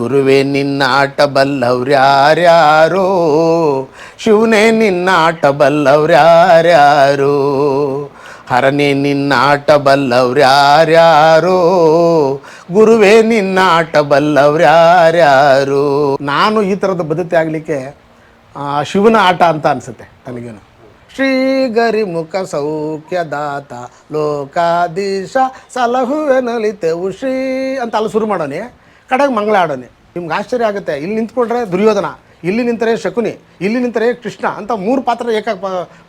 ಗುರುವೇ ನಿನ್ನ ಆಟ ಬಲ್ಲವ್ರ್ಯಾರ್ಯಾರೋ? ಶಿವನೇ ನಿನ್ನ ಆಟ ಬಲ್ಲವ್ರ್ಯಾರ್ಯಾರೋ? ಹರನೇ ನಿನ್ನ ಆಟ ಬಲ್ಲವ್ರ್ಯಾರ್ಯಾರೋ? ಗುರುವೇ ನಿನ್ನ ಆಟ ಬಲ್ಲವ್ರ್ಯಾರ್ಯಾರೋ? ನಾನು ಈ ಥರದ ಬದುಕೆ ಆಗಲಿಕ್ಕೆ ಶಿವನ ಆಟ ಅಂತ ಅನಿಸುತ್ತೆ ನನಗೇನು ಶ್ರೀ ಗರಿಮುಖ ಸೌಖ್ಯದಾತ ಲೋಕಾಧೀಶ ಸಲಹುವೆ ನಲಿತೆವು ಶ್ರೀ ಅಂತ ಅಲ್ಲಿ, ಶುರು ಮಾಡೋನೆ ಕಡೆಗೆ ಮಂಗಳ ಆಡೋನೆ ನಿಮ್ಗೆ ಆಶ್ಚರ್ಯ ಆಗುತ್ತೆ. ಇಲ್ಲಿ ನಿಂತ್ಕೊಂಡ್ರೆ ದುರ್ಯೋಧನ, ಇಲ್ಲಿ ನಿಂತರೆ ಶಕುನಿ, ಇಲ್ಲಿ ನಿಂತರೆ ಕೃಷ್ಣ ಅಂತ ಮೂರು ಪಾತ್ರ ಏಕ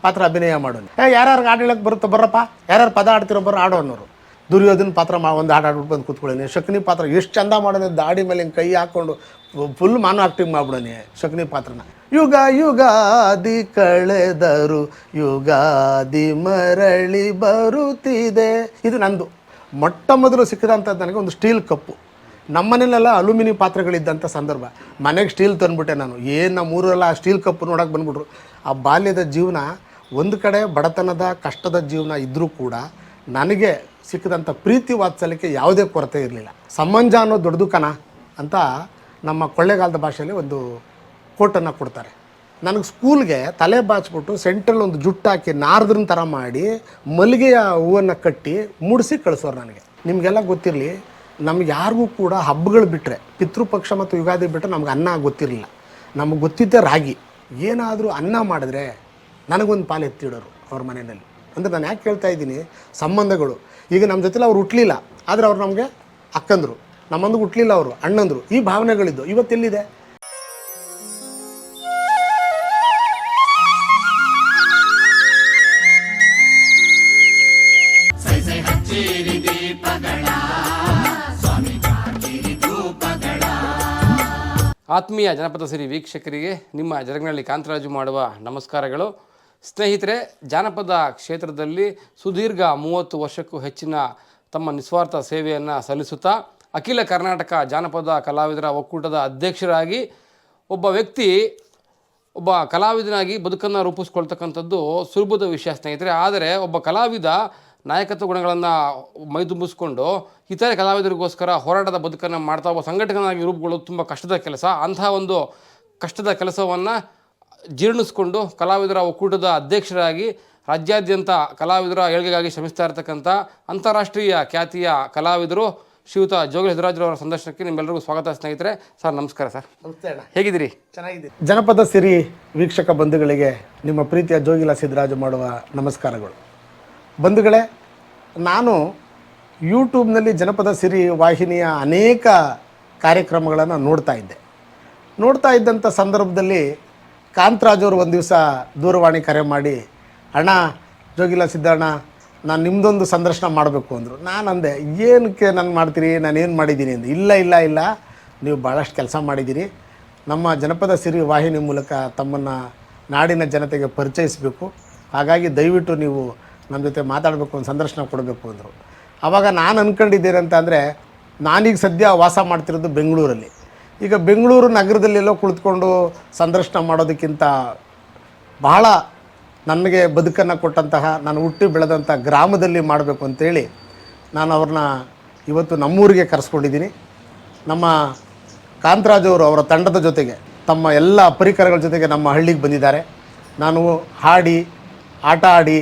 ಪಾತ್ರ ಅಭಿನಯ ಮಾಡೋನು. ಯಾರ್ಯಾರು ಹಾಡು ಹೇಳಕ್ಕೆ ಬರುತ್ತೆ ಬರ್ರಪ್ಪ. ಯಾರ್ಯಾರು ಪದ ಆಡ್ತಿರೋ ಬರೋ ಆಡೋ ಅನ್ನೋರು. ದುರ್ಯೋಧನ ಪಾತ್ರ ಮಾ, ಒಂದು ಹಾಡು ಆಡ್ಬಿಟ್ಟು ಬಂದು ಕೂತ್ಕೊಳ್ಳೇನೆ. ಶಕುನಿ ಪಾತ್ರ ಎಷ್ಟು ಚಂದ ಮಾಡೋದು ದಾಡಿ ಮೇಲೆ ಕೈ ಹಾಕ್ಕೊಂಡು ಫುಲ್ ಮಾನು ಆಕ್ಟಿಂಗ್ ಮಾಡ್ಬಿಡೋನಿ ಶಕುನಿ ಪಾತ್ರನ. ಯುಗ ಯುಗಾದಿ ಕಳೆದರು, ಯುಗಾದಿ ಮರಳಿ ಬರುತ್ತಿದೆ. ಇದು ನಂದು. ಮೊಟ್ಟ ಮೊದಲು ಸಿಕ್ಕಿದಂಥದ್ದು ನನಗೆ ಒಂದು ಸ್ಟೀಲ್ ಕಪ್ಪು. ನಮ್ಮನೇಲೆಲ್ಲ ಅಲ್ಯೂಮಿನಿಯಂ ಪಾತ್ರೆಗಳಿದ್ದಂಥ ಸಂದರ್ಭ. ಮನೆಗೆ ಸ್ಟೀಲ್ ತಂದ್ಬಿಟ್ಟೆ ನಾನು. ಏನು ನಮ್ಮ ಊರೆಲ್ಲ ಆ ಸ್ಟೀಲ್ ಕಪ್ ನೋಡೋಕೆ ಬಂದ್ಬಿಟ್ರು. ಆ ಬಾಲ್ಯದ ಜೀವನ, ಒಂದು ಕಡೆ ಬಡತನದ, ಕಷ್ಟದ ಜೀವನ ಇದ್ದರೂ ಕೂಡ ನನಗೆ ಸಿಕ್ಕಿದಂಥ ಪ್ರೀತಿ ವಾತ್ಸಲ್ಯಕ್ಕೆ ಯಾವುದೇ ಕೊರತೆ ಇರಲಿಲ್ಲ. ಸಮಂಜ ಅನ್ನೋ ದೊಡ್ಡದು ಕಣ ಅಂತ ನಮ್ಮ ಕೊಳ್ಳೆಗಾಲದ ಭಾಷೆಯಲ್ಲಿ ಒಂದು ಕೋಟನ್ನು ಕೊಡ್ತಾರೆ. ನನಗೆ ಸ್ಕೂಲ್ಗೆ ತಲೆ ಬಾಚ್ಬಿಟ್ಟು ಸೆಂಟ್ರಲ್ ಒಂದು ಜುಟ್ಟು ಹಾಕಿ ನಾರದ್ರನ್ ಥರ ಮಾಡಿ ಮಲ್ಲಿಗೆಯ ಹೂವನ್ನು ಕಟ್ಟಿ ಮುಡಿಸಿ ಕಳಿಸೋರು ನನಗೆ. ನಿಮಗೆಲ್ಲ ಗೊತ್ತಿರಲಿ ನಮ್ಗೆ ಯಾರಿಗೂ ಕೂಡ ಹಬ್ಬಗಳು ಬಿಟ್ಟರೆ ಪಿತೃಪಕ್ಷ ಮತ್ತು ಯುಗಾದಿ ಬಿಟ್ಟರೆ ನಮ್ಗೆ ಅನ್ನ ಗೊತ್ತಿರಲಿಲ್ಲ. ನಮಗೆ ಗೊತ್ತಿದ್ದೆ ರಾಗಿ. ಏನಾದರೂ ಅನ್ನ ಮಾಡಿದ್ರೆ ನನಗೊಂದು ಪಾಲು ಎತ್ತಿಡೋರು ಅವ್ರ ಮನೆಯಲ್ಲಿ. ಅಂದರೆ ನಾನು ಯಾಕೆ ಕೇಳ್ತಾ ಇದ್ದೀನಿ? ಸಂಬಂಧಗಳು. ಈಗ ನಮ್ಮ ಜೊತೆಲಿ ಅವ್ರು ಹುಟ್ಟಲಿಲ್ಲ ಆದರೆ ಅವ್ರು ನಮಗೆ ಅಕ್ಕಂದರು. ನಮ್ಮಂದು ಹುಟ್ಟಲಿಲ್ಲ ಅವರು, ಅಣ್ಣಂದರು. ಈ ಭಾವನೆಗಳಿದ್ದು. ಇವತ್ತೆಲ್ಲಿದೆ? ಆತ್ಮೀಯ ಜನಪದ ಸಿರಿ ವೀಕ್ಷಕರಿಗೆ ನಿಮ್ಮ ಜರಗನಹಳ್ಳಿ ಕಾಂತರಾಜು ಮಾಡುವ ನಮಸ್ಕಾರಗಳು. ಸ್ನೇಹಿತರೆ, ಜಾನಪದ ಕ್ಷೇತ್ರದಲ್ಲಿ ಸುದೀರ್ಘ ಮೂವತ್ತು ವರ್ಷಕ್ಕೂ ಹೆಚ್ಚಿನ ತಮ್ಮ ನಿಸ್ವಾರ್ಥ ಸೇವೆಯನ್ನು ಸಲ್ಲಿಸುತ್ತಾ, ಅಖಿಲ ಕರ್ನಾಟಕ ಜಾನಪದ ಕಲಾವಿದರ ಒಕ್ಕೂಟದ ಅಧ್ಯಕ್ಷರಾಗಿ ಒಬ್ಬ ವ್ಯಕ್ತಿ, ಒಬ್ಬ ಕಲಾವಿದನಾಗಿ ಬದುಕನ್ನು ರೂಪಿಸ್ಕೊಳ್ತಕ್ಕಂಥದ್ದು ಸುಲಭದ ವಿಷಯ ಸ್ನೇಹಿತರೆ. ಆದರೆ, ಒಬ್ಬ ಕಲಾವಿದ ನಾಯಕತ್ವ ಗುಣಗಳನ್ನು ಮೈದುಂಬಿಸ್ಕೊಂಡು ಇತರೆ ಕಲಾವಿದರಿಗೋಸ್ಕರ ಹೋರಾಟದ ಬದುಕನ್ನು ಮಾಡ್ತಾ ಒಬ್ಬ ಸಂಘಟಕನಾಗಿ ರೂಪುಗೊಳ್ಳೋದು ತುಂಬ ಕಷ್ಟದ ಕೆಲಸ. ಅಂತಹ ಒಂದು ಕಷ್ಟದ ಕೆಲಸವನ್ನು ಜೀರ್ಣಿಸ್ಕೊಂಡು ಕಲಾವಿದರ ಒಕ್ಕೂಟದ ಅಧ್ಯಕ್ಷರಾಗಿ ರಾಜ್ಯಾದ್ಯಂತ ಕಲಾವಿದರ ಏಳ್ಗೆಗಾಗಿ ಶ್ರಮಿಸ್ತಾ ಇರತಕ್ಕಂಥ ಅಂತಾರಾಷ್ಟ್ರೀಯ ಖ್ಯಾತಿಯ ಕಲಾವಿದರು ಶ್ರೀಯುತ ಜೋಗಿ ಅವರ ಸಂದರ್ಶನಕ್ಕೆ ನಿಮ್ಮೆಲ್ಲರಿಗೂ ಸ್ವಾಗತ ಸ್ನೇಹಿತರೆ. ಸರ್ ನಮಸ್ಕಾರ ಸರ್. ನಮಸ್ತೆ ಅಣ್ಣ. ಹೇಗಿದ್ದೀರಿ? ಚೆನ್ನಾಗಿದ್ದೀರಿ ಜನಪದ ಸಿರಿ ವೀಕ್ಷಕ ಬಂಧುಗಳಿಗೆ ನಿಮ್ಮ ಪ್ರೀತಿಯ ಜೋಗಿಲ ಸಿದ್ದರಾಜು ಮಾಡುವ ನಮಸ್ಕಾರಗಳು. ಬಂಧುಗಳೇ, ನಾನು ಯೂಟ್ಯೂಬ್ನಲ್ಲಿ ಜನಪದ ಸಿರಿ ವಾಹಿನಿಯ ಅನೇಕ ಕಾರ್ಯಕ್ರಮಗಳನ್ನು ನೋಡ್ತಾ ಇದ್ದೆ. ನೋಡ್ತಾ ಇದ್ದಂಥ ಸಂದರ್ಭದಲ್ಲಿ ಕಾಂತರಾಜ್ ಅವರು ಒಂದು ದಿವಸ ದೂರವಾಣಿ ಕರೆ ಮಾಡಿ, ಅಣ್ಣ, ಜೋಗಿಲ ಸಿದ್ದಣ್ಣ, ನಾನು ನಿಮ್ಮದೊಂದು ಸಂದರ್ಶನ ಮಾಡಬೇಕು ಅಂದರು. ನಾನು ಅಂದೆ, ಏನಕ್ಕೆ ನಾನು ಮಾಡ್ತೀರಿ? ನಾನು ಏನು ಮಾಡಿದ್ದೀನಿ? ಅಂದೆ, ಇಲ್ಲ ಇಲ್ಲ ಇಲ್ಲ, ನೀವು ಭಾಳಷ್ಟು ಕೆಲಸ ಮಾಡಿದ್ದೀರಿ. ನಮ್ಮ ಜನಪದ ಸಿರಿ ವಾಹಿನಿ ಮೂಲಕ ತಮ್ಮನ್ನು ನಾಡಿನ ಜನತೆಗೆ ಪರಿಚಯಿಸಬೇಕು. ಹಾಗಾಗಿ ದಯವಿಟ್ಟು ನೀವು ನಮ್ಮ ಜೊತೆ ಮಾತಾಡಬೇಕು ಒಂದು ಸಂದರ್ಶನ ಕೊಡಬೇಕು ಅಂದರು. ಆವಾಗ ನಾನು ಅಂದ್ಕೊಂಡಿದ್ದೇನಂತ ಅಂದರೆ ನಾನೀಗ ಸದ್ಯ ವಾಸ ಮಾಡ್ತಿರೋದು ಬೆಂಗಳೂರಲ್ಲಿ. ಈಗ ಬೆಂಗಳೂರು ನಗರದಲ್ಲೆಲ್ಲೋ ಕುಳಿತುಕೊಂಡು ಸಂದರ್ಶನ ಮಾಡೋದಕ್ಕಿಂತ ಬಹಳ ನನಗೆ ಬದುಕನ್ನು ಕೊಟ್ಟಂತಹ, ನಾನು ಹುಟ್ಟಿ ಬೆಳೆದಂಥ ಗ್ರಾಮದಲ್ಲಿ ಮಾಡಬೇಕು ಅಂತೇಳಿ ನಾನು ಅವ್ರನ್ನ ಇವತ್ತು ನಮ್ಮೂರಿಗೆ ಕರೆಸ್ಕೊಂಡಿದ್ದೀನಿ. ನಮ್ಮ ಕಾಂತರಾಜವರು ಅವರ ತಂಡದ ಜೊತೆಗೆ, ತಮ್ಮ ಎಲ್ಲ ಪರಿಕರಗಳ ಜೊತೆಗೆ ನಮ್ಮ ಹಳ್ಳಿಗೆ ಬಂದಿದ್ದಾರೆ. ನಾನು ಹಾಡಿ, ಆಟ ಆಡಿ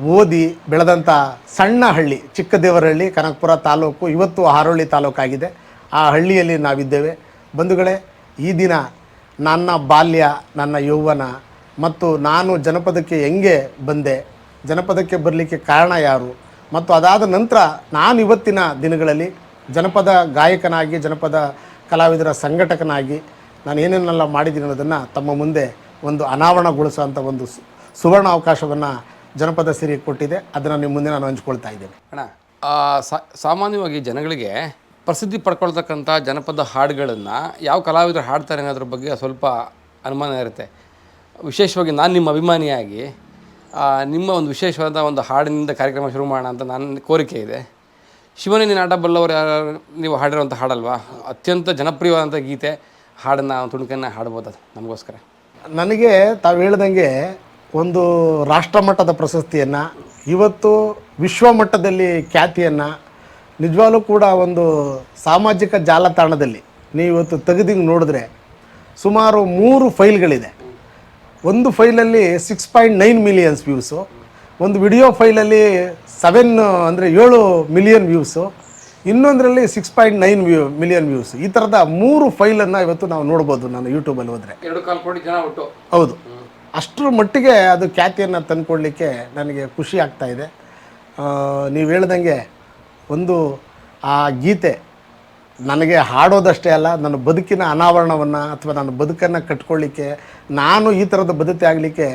ಓದಿ ಬೆಳೆದಂಥ ಸಣ್ಣ ಹಳ್ಳಿ ಚಿಕ್ಕದೇವರಹಳ್ಳಿ, ಕನಕಪುರ ತಾಲೂಕು, ಇವತ್ತು ಹಾರೋಳ್ಳಿ ತಾಲೂಕಾಗಿದೆ. ಆ ಹಳ್ಳಿಯಲ್ಲಿ ನಾವಿದ್ದೇವೆ. ಬಂಧುಗಳೇ, ಈ ದಿನ ನನ್ನ ಬಾಲ್ಯ, ನನ್ನ ಯೌವನ ಮತ್ತು ನಾನು ಜನಪದಕ್ಕೆ ಹೆಂಗೆ ಬಂದೆ, ಜನಪದಕ್ಕೆ ಬರಲಿಕ್ಕೆ ಕಾರಣ ಯಾರು ಮತ್ತು ಅದಾದ ನಂತರ ನಾನು ಇವತ್ತಿನ ದಿನಗಳಲ್ಲಿ ಜನಪದ ಗಾಯಕನಾಗಿ, ಜನಪದ ಕಲಾವಿದರ ಸಂಘಟಕನಾಗಿ ನಾನು ಏನೇನೆಲ್ಲ ಮಾಡಿದ್ದೀನಿ ಅನ್ನೋದನ್ನು ತಮ್ಮ ಮುಂದೆ ಒಂದು ಅನಾವರಣಗೊಳಿಸುವಂಥ ಒಂದು ಸುವರ್ಣ ಅವಕಾಶವನ್ನು ಜನಪದ ಸಿರಿ ಕೊಟ್ಟಿದೆ ಅದನ್ನು ನಿಮ್ಮ ಮುಂದೆ ನಾನು ಹಂಚ್ಕೊಳ್ತಾ ಇದ್ದೇನೆ. ಅಣ್ಣ ಆ, ಸಾ- ಸಾಮಾನ್ಯವಾಗಿ ಜನಗಳಿಗೆ ಪ್ರಸಿದ್ಧಿ ಪಡ್ಕೊಳ್ತಕ್ಕಂಥ ಜನಪದ ಹಾಡುಗಳನ್ನು ಯಾವ ಕಲಾವಿದರು ಹಾಡ್ತಾರೆ ಅನ್ನೋದ್ರ ಬಗ್ಗೆ ಸ್ವಲ್ಪ ಅನುಮಾನ ಇರುತ್ತೆ. ವಿಶೇಷವಾಗಿ ನಾನು ನಿಮ್ಮ ಅಭಿಮಾನಿಯಾಗಿ ಆ, ನಿಮ್ಮ ಒಂದು ವಿಶೇಷವಾದ ಒಂದು ಹಾಡಿನಿಂದ ಕಾರ್ಯಕ್ರಮ ಶುರು ಮಾಡೋಣ ಅಂತ ನನ್ನ ಕೋರಿಕೆ ಇದೆ. ಶಿವನೇನಿ ನೀನು ಆಟ ಬಲ್ಲವರು ಯಾರು ನೀವು ಹಾಡಿರುವಂಥ ಹಾಡಲ್ವಾ? ಅತ್ಯಂತ ಜನಪ್ರಿಯವಾದಂಥ ಗೀತೆ ಹಾಡನ್ನು ತುಣುಕನ್ನು ಹಾಡ್ಬೋದು? ಅದು ನಮಗೋಸ್ಕರ. ನನಗೆ ತಾವು ಹೇಳ್ದಂಗೆ ಒಂದು ರಾಷ್ಟ್ರಮಟ್ಟದ ಪ್ರಶಸ್ತಿಯನ್ನು ಇವತ್ತು ವಿಶ್ವಮಟ್ಟದಲ್ಲಿ ಖ್ಯಾತಿಯನ್ನು ನಿಜವಾಗ್ಲೂ ಕೂಡ ಒಂದು ಸಾಮಾಜಿಕ ಜಾಲತಾಣದಲ್ಲಿ ನೀವು ಇವತ್ತು ತೆಗೆದು ನೋಡಿದ್ರೆ ಸುಮಾರು ಮೂರು ಫೈಲ್ಗಳಿದೆ. ಒಂದು ಫೈಲಲ್ಲಿ six point nine millions views ಒಂದು ವಿಡಿಯೋ ಫೈಲಲ್ಲಿ ಸೆವೆನ್ ಅಂದರೆ ಏಳು ಮಿಲಿಯನ್ ವ್ಯೂಸು ಇನ್ನೊಂದರಲ್ಲಿ six point nine view million views ಈ ಥರದ ಮೂರು ಫೈಲನ್ನು ಇವತ್ತು ನಾವು ನೋಡ್ಬೋದು ನಾನು ಯೂಟ್ಯೂಬಲ್ಲಿ ಹೋದರೆ. ಹೌದು. ಅಷ್ಟರ ಮಟ್ಟಿಗೆ ಅದು ಖ್ಯಾತಿಯನ್ನು ತಂದುಕೊಡ್ಲಿಕ್ಕೆ ನನಗೆ ಖುಷಿ ಆಗ್ತಾ ಇದೆ. ನೀವು ಹೇಳ್ದಂಗೆ ಒಂದು ಆ ಗೀತೆ ನನಗೆ ಹಾಡೋದಷ್ಟೇ ಅಲ್ಲ, ನನ್ನ ಬದುಕಿನ ಅನಾವರಣವನ್ನು ಅಥವಾ ನನ್ನ ಬದುಕನ್ನು ಕಟ್ಕೊಳ್ಳಿಕ್ಕೆ ನಾನು ಈ ಥರದ ಬದುಕಿ ಆಗಲಿಕ್ಕೆ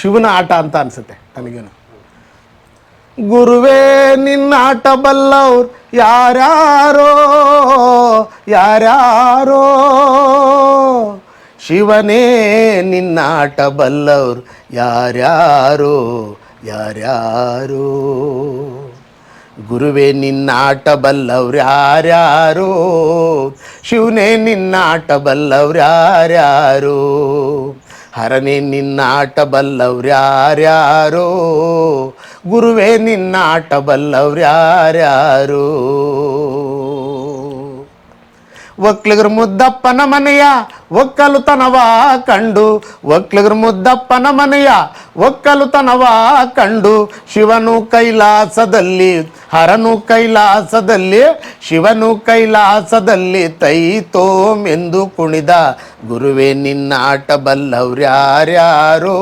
ಶಿವನ ಆಟ ಅಂತ ಅನಿಸುತ್ತೆ ನನಗೇನು. ಗುರುವೇ ನಿನ್ನಾಟ ಬಲ್ಲವ್ರು ಯಾರ್ಯಾರೋ ಯಾರ್ಯಾರೋ. ಶಿವನೇ ನಿನ್ನಾಟ ಬಲ್ಲವ್ರು ಯಾರ್ಯಾರೋ? ಯಾರ್ಯಾರೋ? ಗುರುವೇ ನಿನ್ನಾಟ ಬಲ್ಲವ್ರು ಯಾರ್ಯಾರೋ? ಶಿವನೇ ನಿನ್ನಾಟ ಬಲ್ಲವ್ರು ಯಾರ್ಯಾರೋ? ಹರನೇ ನಿನ್ನಾಟ ಬಲ್ಲವ್ರು ಯಾರ್ಯಾರೋ? ಗುರುವೇ ನಿನ್ನಾಟ ಬಲ್ಲವ್ರು ಯಾರ್ಯಾರೋ? ಒಕ್ಲಿಗರು ಮುದ್ದಪ್ಪನ ಮನೆಯ ಒಕ್ಕಲುತನವ ಕಂಡು. ಒಕ್ಲಿಗ್ರ ಮುದ್ದಪ್ಪನ ಮನೆಯ ಒಕ್ಕಲುತನವ ಕಂಡು. ಶಿವನು ಕೈಲಾಸದಲ್ಲಿ, ಹರನು ಕೈಲಾಸದಲ್ಲಿ, ಶಿವನು ಕೈಲಾಸದಲ್ಲಿ ತೈತೋಮೆಂದು ಕುಣಿದ. ಗುರುವೇ ನಿನ್ನಾಟ ಬಲ್ಲವ್ರ್ಯಾರ್ಯಾರೋ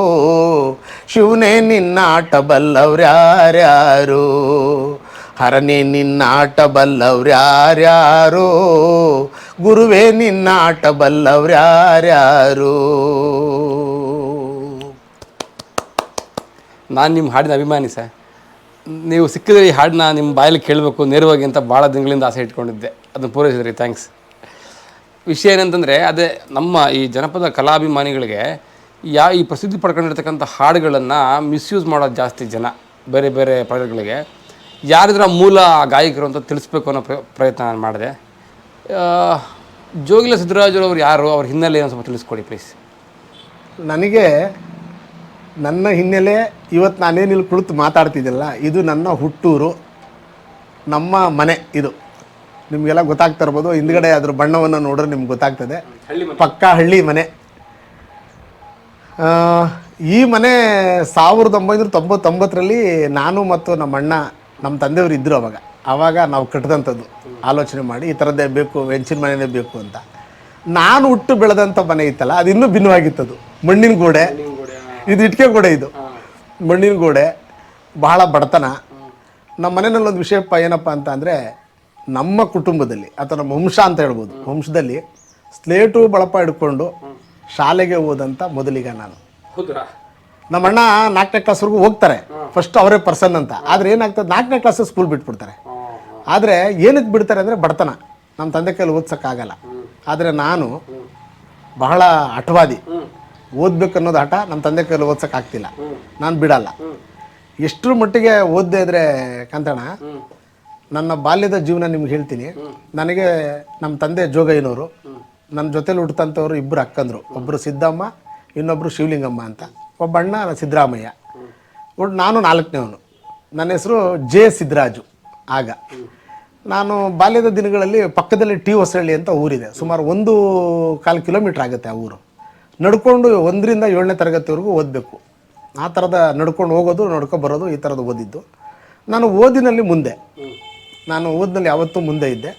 ಶಿವನೇ ನಿನ್ನಾಟ ಬಲ್ಲವ್ರ್ಯಾರ್ಯಾರೋ ಹರನೇ ನಿನ್ನಾಟ ಬಲ್ಲವ್ರ್ಯಾರ್ಯಾರು ಗುರುವೇ ನಿನ್ನಾಟ ಬಲ್ಲವ್ರ್ಯಾರ್ಯಾರು ನಾನು ನಿಮ್ಮ ಹಾಡಿನ ಅಭಿಮಾನಿ ಸರ್. ನೀವು ಸಿಕ್ಕಿದ್ರೆ ಈ ಹಾಡನ್ನ ನಿಮ್ಮ ಬಾಯಲ್ಲಿ ಕೇಳಬೇಕು ನೇರವಾಗಿ ಅಂತ ಭಾಳ ದಿನಗಳಿಂದ ಆಸೆ ಇಟ್ಕೊಂಡಿದ್ದೆ. ಅದನ್ನು ಪೂರೈಸಿದ್ರಿ ಥ್ಯಾಂಕ್ಸ್ ವಿಷಯ ಏನಂತಂದರೆ, ಅದೇ ನಮ್ಮ ಈ ಜನಪದ ಕಲಾಭಿಮಾನಿಗಳಿಗೆ ಯಾ ಈ ಪ್ರಸಿದ್ಧಿ ಪಡ್ಕೊಂಡಿರ್ತಕ್ಕಂಥ ಹಾಡುಗಳನ್ನು ಮಿಸ್ಯೂಸ್ ಮಾಡೋದು ಜಾಸ್ತಿ ಜನ, ಬೇರೆ ಬೇರೆ ಪ್ರಾಡಕ್ಟ್ಗಳಿಗೆ ಯಾರಿದ್ರ ಮೂಲ ಗಾಯಕರು ಅಂತ ತಿಳಿಸ್ಬೇಕು ಅನ್ನೋ ಪ್ರ- ಪ್ರಯತ್ನ ನಾನು ಮಾಡಿದೆ. ಜೋಗಿಲ ಜೋಗಿಲ ಸಿದ್ದರಾಜರವ್ರು ಯಾರು? ಅವ್ರ ಹಿನ್ನೆಲೆ ಒಂದು ಸ್ವಲ್ಪ ತಿಳಿಸ್ಕೊಡಿ ಪ್ಲೀಸ್ ನನಗೆ ನನ್ನ ಹಿನ್ನೆಲೆ ಇವತ್ತು ನಾನೇನು ಇಲ್ಲಿ ಕುಳಿತು ಮಾತಾಡ್ತಿದ್ದಿಲ್ಲ. ಇದು ನನ್ನ ಹುಟ್ಟೂರು ನಮ್ಮ ಮನೆ ಇದು. ನಿಮಗೆಲ್ಲ ಗೊತ್ತಾಗ್ತಾ ಇರ್ಬೋದು ಹಿಂದ್ಗಡೆ ಅದ್ರ ಬಣ್ಣವನ್ನು ನೋಡಿದ್ರೆ ನಿಮ್ಗೆ ಗೊತ್ತಾಗ್ತದೆ. ಪಕ್ಕ ಹಳ್ಳಿ ಮನೆ. ಈ ಮನೆ ಸಾವಿರದ ಒಂಬೈನೂರ ತೊಂಬತ್ತೊಂಬತ್ತರಲ್ಲಿ ನಾನು ಮತ್ತು ನಮ್ಮ ಅಣ್ಣ ನಮ್ಮ ತಂದೆಯವರು ಇದ್ದರು ಅವಾಗ. ಆವಾಗ ನಾವು ಕಟ್ಟಿದಂಥದ್ದು. ಆಲೋಚನೆ ಮಾಡಿ ಈ ಥರದ್ದೇ ಬೇಕು ಹೆಂಚಿನ ಮನೆಯೇ ಬೇಕು ಅಂತ. ನಾನು ಹುಟ್ಟು ಬೆಳೆದಂಥ ಮನೆ ಇತ್ತಲ್ಲ ಅದು ಇನ್ನೂ ಭಿನ್ನವಾಗಿತ್ತದು. ಮಣ್ಣಿನ ಗೋಡೆ. ಇದು ಇಟ್ಕೆ ಗೋಡೆ ಇದು. ಮಣ್ಣಿನ ಗೋಡೆ ಬಹಳ ಬಡತನ. ನಮ್ಮ ಮನೆಯಲ್ಲಿ ಒಂದು ವಿಷಯಪ್ಪ ಏನಪ್ಪ ಅಂತ ಅಂದರೆ ನಮ್ಮ ಕುಟುಂಬದಲ್ಲಿ ಅಥವಾ ನಮ್ಮ ವಂಶ ಅಂತ ಹೇಳ್ಬೋದು. ವಂಶದಲ್ಲಿ ಸ್ಲೇಟು ಬಳಪ ಹಿಡ್ಕೊಂಡು ಶಾಲೆಗೆ ಹೋದಂಥ ಮೊದಲಿಗ ನಾನು. ನಮ್ಮ ಅಣ್ಣ ನಾಲ್ಕನೇ ಕ್ಲಾಸ್ವರೆಗೂ ಹೋಗ್ತಾರೆ. ಫಸ್ಟ್ ಅವರೇ ಪರ್ಸನ್ ಅಂತ. ಆದರೆ ಏನಾಗ್ತದೆ ನಾಲ್ಕನೇ ಕ್ಲಾಸ್ ಸ್ಕೂಲ್ ಬಿಟ್ಬಿಡ್ತಾರೆ. ಆದರೆ ಏನಕ್ಕೆ ಬಿಡ್ತಾರೆ ಅಂದರೆ ಬಡತನ. ನಮ್ಮ ತಂದೆ ಕೈಲಿ ಓದ್ಸೋಕ್ಕಾಗಲ್ಲ. ಆದರೆ ನಾನು ಬಹಳ ಹಠವಾದಿ ಓದ್ಬೇಕು ಅನ್ನೋದು ಹಠ ನಮ್ಮ ತಂದೆ ಕೈಲಿ ಓದ್ಸೋಕ್ಕಾಗ್ತಿಲ್ಲ. ನಾನು ಬಿಡಲ್ಲ. ಎಷ್ಟರ ಮಟ್ಟಿಗೆ ಓದ್ದೇ ಇದ್ರೆ ಕಾಂತಣ್ಣ ನನ್ನ ಬಾಲ್ಯದ ಜೀವನ ನಿಮ್ಗೆ ಹೇಳ್ತೀನಿ. ನನಗೆ ನಮ್ಮ ತಂದೆ ಜೋಗಯ್ಯನವರು ನನ್ನ ಜೊತೆಲಿ ಹುಟ್ಟಂಥವ್ರು ಇಬ್ಬರು ಅಕ್ಕಂದರು. ಒಬ್ಬರು ಸಿದ್ದಮ್ಮ ಇನ್ನೊಬ್ಬರು ಶಿವಲಿಂಗಮ್ಮ ಅಂತ. ಒಬ್ಬ ಅಣ್ಣ ಸಿದ್ದರಾಮಯ್ಯ. ನಾನು ನಾಲ್ಕನೇವನು. ನನ್ನ ಹೆಸರು ಜೆ ಸಿದ್ದರಾಜು, ಆಗ. ನಾನು ಬಾಲ್ಯದ ದಿನಗಳಲ್ಲಿ ಪಕ್ಕದಲ್ಲಿ ಟಿ ಹೊಸಳ್ಳಿ ಅಂತ ಊರಿದೆ. ಸುಮಾರು ಒಂದು ಕಾಲು ಕಿಲೋಮೀಟ್ರ್ ಆಗುತ್ತೆ ಆ ಊರು. ನಡ್ಕೊಂಡು ಒಂದರಿಂದ ಏಳನೇ ತರಗತಿವರೆಗೂ ಓದಬೇಕು. ಆ ಥರದ ನಡ್ಕೊಂಡು ಹೋಗೋದು, ನಡ್ಕೊ ಬರೋದು ಈ ಥರದ್ದು ಓದಿದ್ದು. ನಾನು ಓದಿನಲ್ಲಿ ಮುಂದೆ. ನಾನು ಓದಿನಲ್ಲಿ ಯಾವತ್ತೂ ಮುಂದೆ ಇದ್ದೆ.